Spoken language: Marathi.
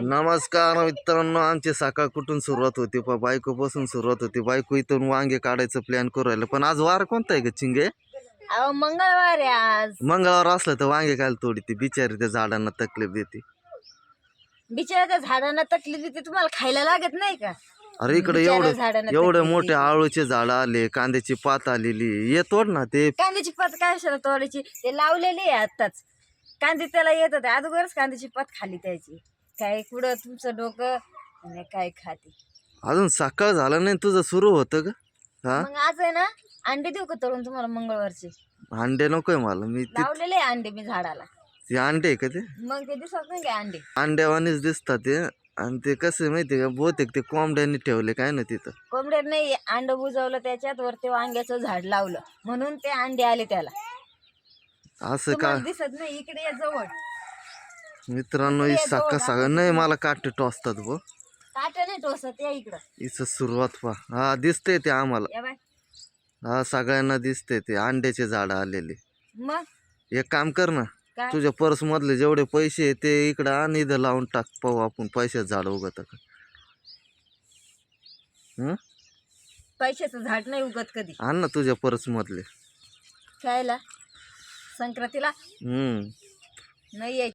नमस्कार मित्रांनो आमची सकाळ कुठून सुरुवात होती? पा बायकोपासून सुरुवात होती. बायको इथून वांगे काढायचं प्लॅन करू राहिलं. पण आज वार कोणता आहे ग चिंगे? अहो मंगळवार आहे आज. मंगळवार असलं तर वांगे काय तोडी ती बिचारी त्या झाडांना तकलीफ देते. बिचाऱ्या झाडांना तकलीफ देते तुम्हाला खायला लागत नाही का? अरे इकडे एवढं झाडांना एवढे तकलीफ मोठे आळूचे झाड आले कांद्याची पात आलेली ये तोड ना ते. कांद्याची पात काय असेल तोडायची? ते लावलेली आहे आताच कांदे त्याला येत होते अगोदरच कांद्याची पात खाली त्याची. काय कुठं तुमचं डोकं? आणि काय खाते? अजून सकाळ झालं नाही तुझं सुरू होतं का? हा? मग आज आहे ना अंडे देऊ का तळून तुम्हाला मंगळवारचे? अंडे नकोय मला मी ते लावलेले आहे अंडे मी झाडाला. ते अंडे आहे का ते? मग ते दिसत नाही का अंडे? अंड्यावानीच दिसतात ते आणि ते कसं आहे माहिती आहे का? बहुतेक ते कोंबड्यांनी ठेवले काय ना तिथं. कोंबड्यात नाही अंड बुजवलं त्याच्यात वर ते वांग्याचं झाड लावलं. म्हणून ते अंडे आले त्याला. असं का? तुम्हाला दिसत नाही इकडे या जवळ. मित्रांनो ही सकाळ सकाळ नाही मला काटे टोचतात ब काटा नाही टोसत या इकडं. हिचं सुरुवात पा हा दिसते ते आम्हाला. हा सगळ्यांना दिसते ते. अंड्याचे झाड आलेले. मग? एक काम कर ना तुझ्या पर्स मधले जेवढे पैसे ते इकडं आणि इथं लावून टाक. पाहू आपण पैशाचं झाड उगत का? पैशाचं झाड नाही उगत कधी. आण ना तुझ्या पर्स मधले खायला संक्रांतीला? हम्म नाही